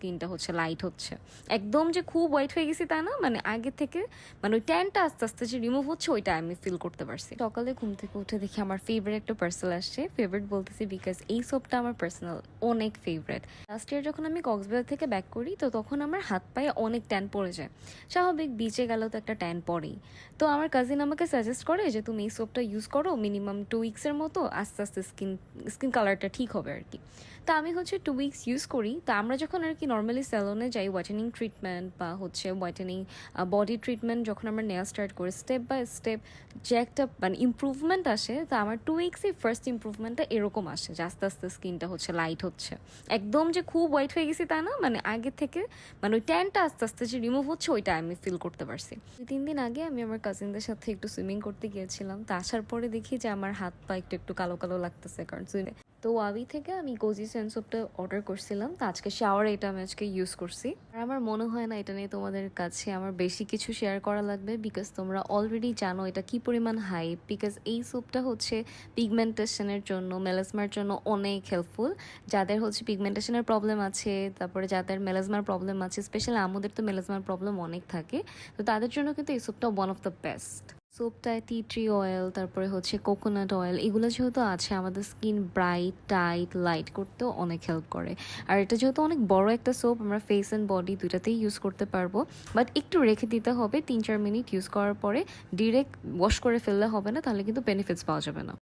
স্কিনটা হচ্ছে লাইট হচ্ছে। একদম যে খুব হোয়াইট হয়ে গেছি তা না মানে আগে থেকে মানে ওই ট্যানটা আস্তে আস্তে যে রিমুভ হচ্ছে, ওইটা আমি ফিল করতে পারছি। সকালে ঘুম থেকে উঠে দেখি আমার ফেভারিট একটা পার্সেল আসছে। ফেভারিট বলতেছি বিকজ এই সোপটা আমার পার্সোনাল অনেক ফেভারিট লাস্ট ইয়ার যখন আমি কক্সবাজার থেকে ব্যাক করি, তো তখন আমার হাত পায়ে অনেক ট্যান পড়ে যায়। স্বাভাবিক বিচে গেলেও তো একটা ট্যান পড়েই। তো আমার কাজিন আমাকে সাজেস্ট করে যে, তুমি এই সোপটা ইউজ করো মিনিমাম টু উইক্সের মতো, আস্তে আস্তে স্কিন স্কিন কালারটা ঠিক হবে আর কি। তা আমি হচ্ছে টু উইকস ইউজ করি। তা আমরা যখন আর কি নর্মালি স্যালনে যাই হোয়াইটেনিং ট্রিটমেন্ট বা হচ্ছে হোয়াইটেনিং বডি ট্রিটমেন্ট যখন আমরা নেওয়া স্টার্ট করি স্টেপ বাই স্টেপ যে একটা মানে ইম্প্রুভমেন্ট আসে, তা আমার টু উইক্সই ফার্স্ট ইম্প্রুভমেন্টটা এরকম আসে যে আস্তে আস্তে স্কিনটা হচ্ছে লাইট হচ্ছে। একদম যে খুব হোয়াইট হয়ে গেছি তা না মানে আগে থেকে মানে ওই ট্যানটা আস্তে আস্তে যে রিমুভ হচ্ছে, ওইটা আমি ফিল করতে পারছি। দুই, তিন দিন আগে আমি আমার কাজিনদের সাথে একটু সুইমিং করতে গিয়েছিলাম, তা আসার পরে দেখি যে আমার হাত পা একটু একটু কালো কালো লাগতেছে, কারণ সুইমিং তো ওয়াবি থেকে আমি কোজি সেন্সপটা অর্ডার করছিলাম। তো আজকে শাওয়ার এটা আমি আজকে ইউজ করছি। আর আমার মনে হয় না এটা নিয়ে তোমাদের কাছে আমার বেশি কিছু শেয়ার করা লাগবে বিকজ তোমরা অলরেডি জানো এটা কি পরিমাণ হাই বিকজ এই সোপটা হচ্ছে পিগমেন্টেশনের জন্য মেলাজমার জন্য অনেক হেল্পফুল যাদের হচ্ছে পিগমেন্টেশনের প্রবলেম আছে, তারপরে যাদের মেলাজমার প্রবলেম আছে স্পেশালি আমাদের তো মেলাজমার প্রবলেম অনেক থাকে। তো তাদের জন্য কিন্তু এই সোপটা ওয়ান অফ দ্য বেস্ট সোপটায় টি ট্রি অয়েল তারপরে হচ্ছে কোকোনাট অয়েল এগুলো যেহেতু আছে, আমাদের স্কিন ব্রাইট টাইট লাইট করতেও অনেক হেল্প করে। আর এটা যেহেতু অনেক বড় একটা সোপ আমরা ফেস অ্যান্ড বডি দুইটাতেই ইউজ করতে পারব। বাট একটু রেখে দিতে হবে, তিন চার মিনিট ইউজ করার পরে ডিরেক্ট ওয়াশ করে ফেললে হবে না, তাহলে কিন্তু বেনিফিটস পাওয়া যাবে না।